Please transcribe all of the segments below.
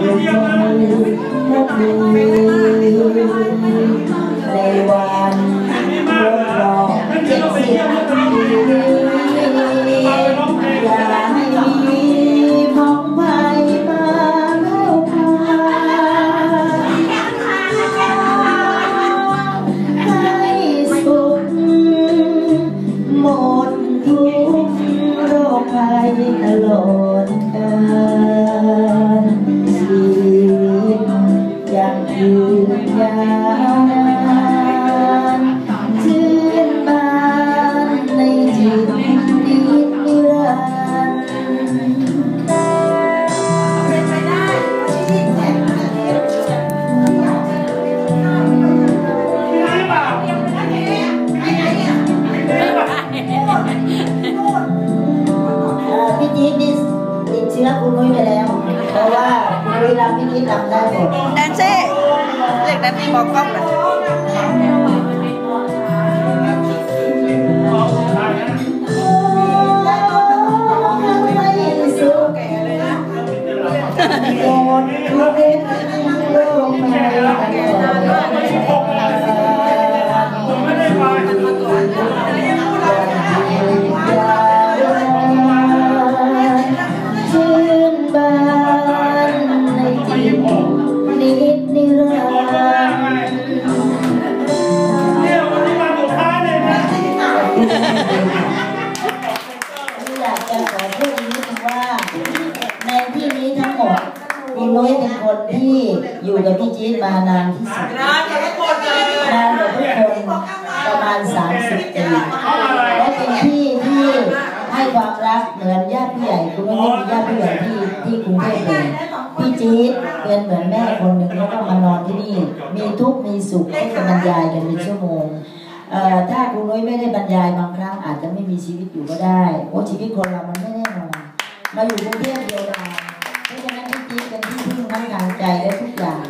เยี่ คุณนุ้ยไปแล้ว เพราะว่าคุณนุ้ยรับพี่จี๊ดทำได้หมดแดนซี่เรียกแดนซี่บอกกล้องหน่อยไม่สุ นุ้ยเป็นคนที่อยู่กับพี่จี๊ดมานานที่สุดนานกับทุกคนเลยนานกว่าทุกคนประมาณ 30 ปีและเป็นพี่ที่ให้ความรักเหมือนญาติผู้ใหญ่คุณนุ้ยมีญาติผู้ใหญ่ที่ที่กรุงเทพเลยพี่จี๊ดเป็นเหมือนแม่คนหนึ่งแล้วก็มานอนที่นี่ มีทุกข์มีสุขให้กันบรรยายกันเป็นชั่วโมงถ้าคุณนุ้ยไม่ได้บรรยายบางครั้งอาจจะไม่มีชีวิตอยู่ก็ได้โอ้ชีวิตคนเรามันไม่แน่นอนมาอยู่กรุงเทพเดียวดาย ใจและทุกอย่าง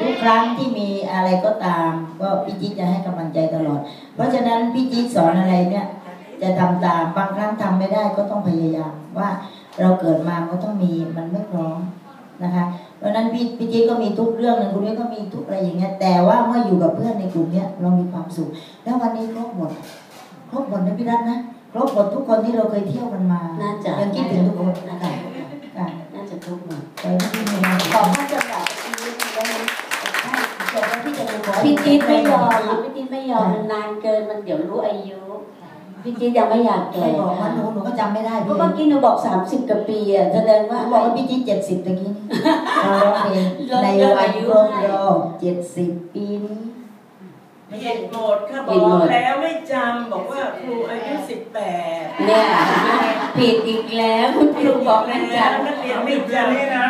ทุกครั้งที่มีอะไรก็ตาม ก็พี่จี๊ดจะให้กำลังใจตลอด เพราะฉะนั้นพี่จี๊ดสอนอะไรเนี่ย จะทำตามบางครั้งทำไม่ได้ก็ต้องพยายามว่าเราเกิดมาก็ต้องมีมันไม่พร้อมนะคะเพราะฉะนั้นพี่พี่จี๊ดก็มีทุกเรื่องหนึ่งคุณนุ้ยก็มีทุกอะไรอย่างเงี้ยแต่ว่าเมื่ออยู่กับเพื่อนในกลุ่มเนี้ยเรามีความสุขแล้ววันนี้ครบหมดครบหมดนะพี่รัตน์นะครบหมดทุกคนที่เราเคยเที่ยวกันมาน่าจะยังคิดถึงทุกคนนะคะค่ะน่าจะทุกหมด ไปที่มีงานขอบพระเจ้าค่ะชีวิตนี้นะใช่จบแล้ว พี่จะไปขอพี่จี๊ดไม่ยอมอะพี่จี๊ดไม่ยอมมันนานเกินมันเดี๋ยวรู้อายุพี่จี๊ดยังไม่อยากแก่ไม่บอกว่าหนูหนูก็จำไม่ได้เพพี่ราะเมื่อกี้หนูบอก30กว่าปีอะแสดงหว่านูบอกว่าพี่จี๊ดเจ็ดสิบตะกี้นี่เราร้องเพลงในวันครบรอบเจ็ดสิบปีนี้ผิดหมดค่ะบอกแล้วไม่จำบอกว่าครูอายุสิบแปดเนี่ยผิดอีกแล้วคุณครูบอกไม่แล้วจำนักเรียนไม่ไม่เจอจำนี่นะ